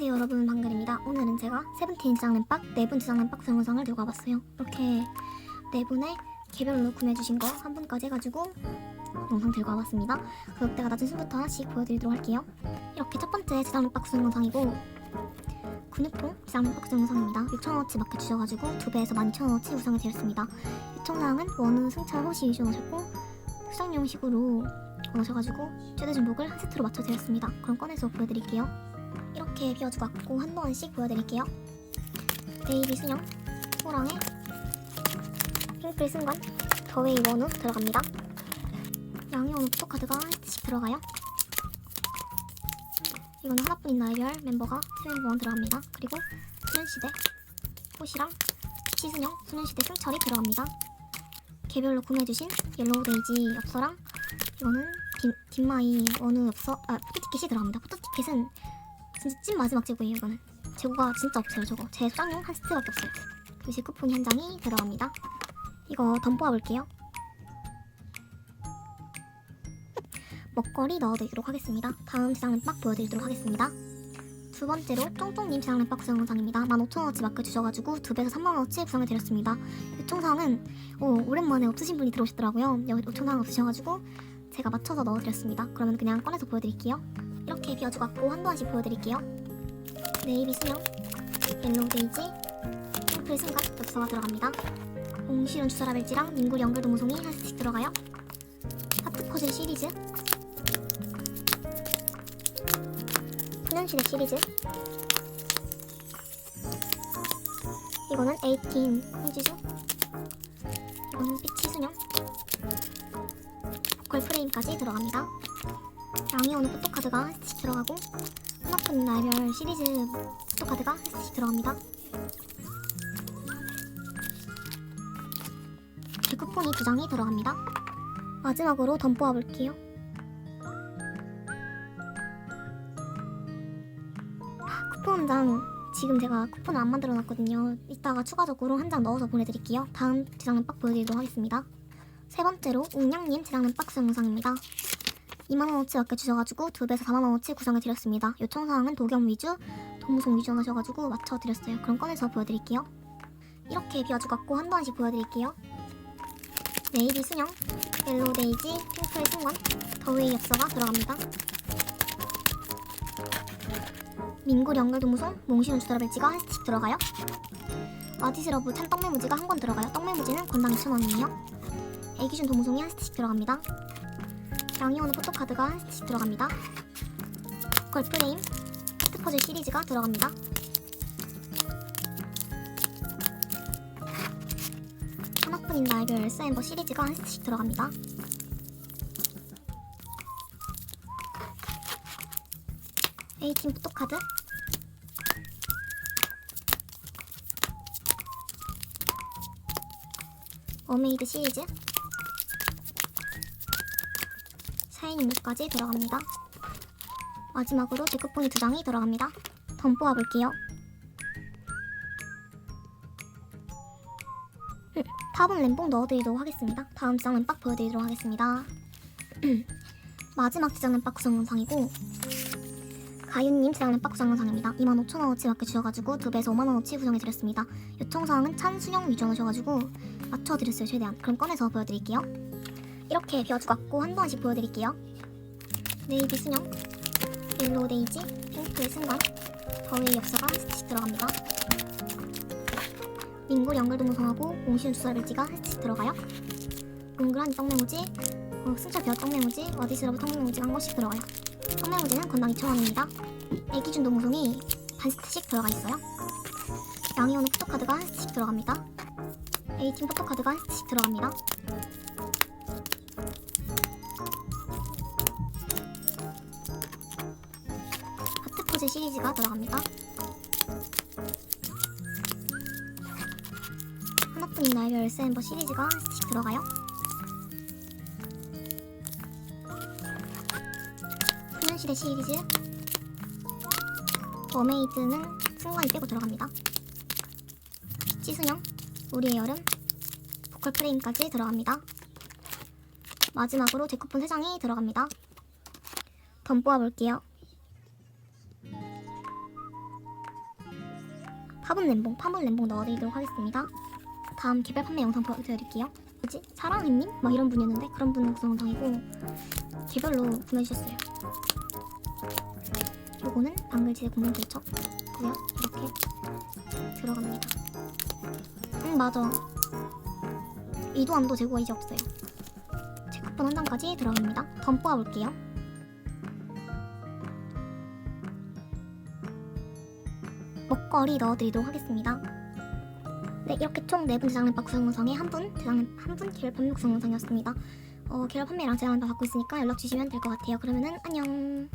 안녕하세요 여러분. 방글입니다. 오늘은 제가 세븐틴 지장 램박 네분 지장 램박 영상을 들고 와봤어요. 이렇게 네 분의 개별로 구매해주신 거 한 분까지 해가지고 영상 들고 와봤습니다. 가격대가 낮은 순부터 하나씩 보여드리도록 할게요. 이렇게 첫 번째 지장 램박 구성 영상이고 근육통 지장 램박 구성 영상입니다. 6,000원어치 맡겨주셔가지고 두 배에서 12,000원어치 구성이 되었습니다. 요청사항은 원우 승차 호시 유지하셨고 수정용식으로 원하셔가지고 최대 중복을 한 세트로 맞춰드렸습니다. 그럼 꺼내서 보여드릴게요 이렇게 비워주고 왔고 한 동안씩 보여드릴게요. 베이비 순영, 호랑의 핑플 승관, 더웨이 원우 들어갑니다. 양이온 포토카드가 하나씩 들어가요. 이거는 하나뿐인 나이별 멤버가 트윈번 들어갑니다. 그리고 소년시대, 호시랑 시순영, 소년시대 승철이 들어갑니다. 개별로 구매해주신 옐로우 데이지 엽서랑 이거는 딘, 딘마이 원우 엽서, 아, 포토티켓이 들어갑니다. 포토티켓은 진짜 찐 마지막 재고예요 이거는. 재고가 진짜 없어요 저거. 제 수량용 한 스트밖에 없어요. 교시 쿠폰이 한 장이 들어갑니다. 이거 덤 뽑아볼게요. 먹거리 넣어드리도록 하겠습니다. 다음 지장은 빡 보여드리도록 하겠습니다. 두 번째로 쫑쫑님 지장은 빡 구성 영상입니다. 15,000원어치 맡겨주셔가지고 두 배에서 3만원어치 구성해드렸습니다. 요청사항은 오, 오랜만에 없으신 분이 들어오셨더라고요. 여기 요청사항 없으셔가지고 제가 맞춰서 넣어드렸습니다. 그러면 그냥 꺼내서 보여드릴게요 이렇게 비워주고 왔고 한 번씩 보여드릴게요. 네이비 수영, 옐로우 데이지, 핑플 순간 엽서가 들어갑니다. 옹시론 주사라벨지랑 민굴 연결 동송이 한 스틱 들어가요. 하트 퍼즐 시리즈, 소년시대 시리즈, 이거는 에이틴 홍지수, 이거는 피치 순영, 보컬 프레임까지 들어갑니다. 양이 오는 포토카드가 하나씩 들어가고 하나뿐인 날별 시리즈 포토카드가 하나씩 들어갑니다. 개쿠폰이 두 장이 들어갑니다. 마지막으로 덤 뽑아볼게요. 쿠폰 장 지금 제가 쿠폰을 안 만들어 놨거든요. 이따가 추가적으로 한 장 넣어서 보내드릴게요. 다음 지장은 빡 보여드리도록 하겠습니다. 세 번째로 웅냥님 지장은 박스 영상입니다. 2만원어치 맡겨주셔가지고 두 배에서 4만원어치 구성해드렸습니다. 요청사항은 도겸 위주, 동무송 위주 하셔가지고 맞춰드렸어요. 그럼 꺼내서 보여드릴게요. 이렇게 비워주고 갖고 한 번씩 보여드릴게요. 네이비 순영, 옐로우 데이지, 핑크의 승관, 더웨이 엽서가 들어갑니다. 민굴 연결 동무송, 몽시는 주다라벨지가 한 스틱 들어가요. 아디스러브 찬 떡메무지가 한 권 들어가요. 떡메무지는 권당 2,000원이에요. 애기준 동무송이 한 스틱 들어갑니다. 양이오는 포토카드가 한 스틱 들어갑니다. 걸 프레임, 하트 퍼즐 시리즈가 들어갑니다. 하나뿐인 날별 S 엠버 시리즈가 한 스틱 들어갑니다. 에이팀 포토카드 어메이드 시리즈 샤이니 무까지 들어갑니다. 마지막으로 데크폰이 두 장이 들어갑니다. 덤 뽑아볼게요. 음, 탑은 램봉 넣어드리도록 하겠습니다. 다음 지장은 빡 보여드리도록 하겠습니다. 마지막 지장은 빡 구성 영상이고 가윤님 지장은 빡 구성 영상입니다. 25,000원어치 맡겨주셔가지고 두 배에서 5만원어치 구성해드렸습니다. 요청사항은 찬순영 위주하셔가지고 맞춰드렸어요 최대한. 그럼 꺼내서 보여드릴게요. 이렇게 비워주고 왔고 한 번씩 보여드릴게요. 네이비 순영, 옐로우 데이지, 핑크의 더웨이 엽서가 한 스틱 들어갑니다. 민굴 연결 동성하고 옹시운 주사벨지가 한 스틱 들어가요. 동그란 떡메모지, 어, 승차 벼 떡메모지, 와디스러브 떡메모지가 한 번씩 들어가요. 떡메모지는 건당 2,000원입니다. 애기준 동송이 반 스틱씩 들어가 있어요. 양이오는 포토카드가 한 스틱 들어갑니다. 에이팀 포토카드가 한 스틱 들어갑니다. 포즈 시리즈가 들어갑니다. 하나뿐인 나이별 엠버 시리즈가 한 스틱 들어가요. 소년시대 시리즈 머메이드는 승관이 빼고 들어갑니다. 찌순영, 우리의 여름, 보컬 프레임까지 들어갑니다. 마지막으로 데쿠폰 3장이 들어갑니다. 덤 뽑아볼게요. 화분 램봉, 파문 램봉 넣어드리도록 하겠습니다. 다음 개별 판매 영상 보여드릴게요. 뭐지? 사랑해님? 막 이런 분이었는데 그런 분 구성 영상이고 개별로 구매해주셨어요. 요거는 방글지의 공룡 개척 고요. 이렇게 들어갑니다. 응 맞아. 이도암도 재고가 이제 없어요. 체크폰 한 장까지 들어갑니다. 덤 뽑아볼게요. 먹거리 넣어드리도록 하겠습니다. 네, 이렇게 총 4분 대장nem박 구성 영상에 한 분, 대장냄 한분 계열 판매 구성 영상이었습니다. 어, 계열 판매랑 대장냄박 받고 있으니까 연락 주시면 될 것 같아요. 그러면은 안녕.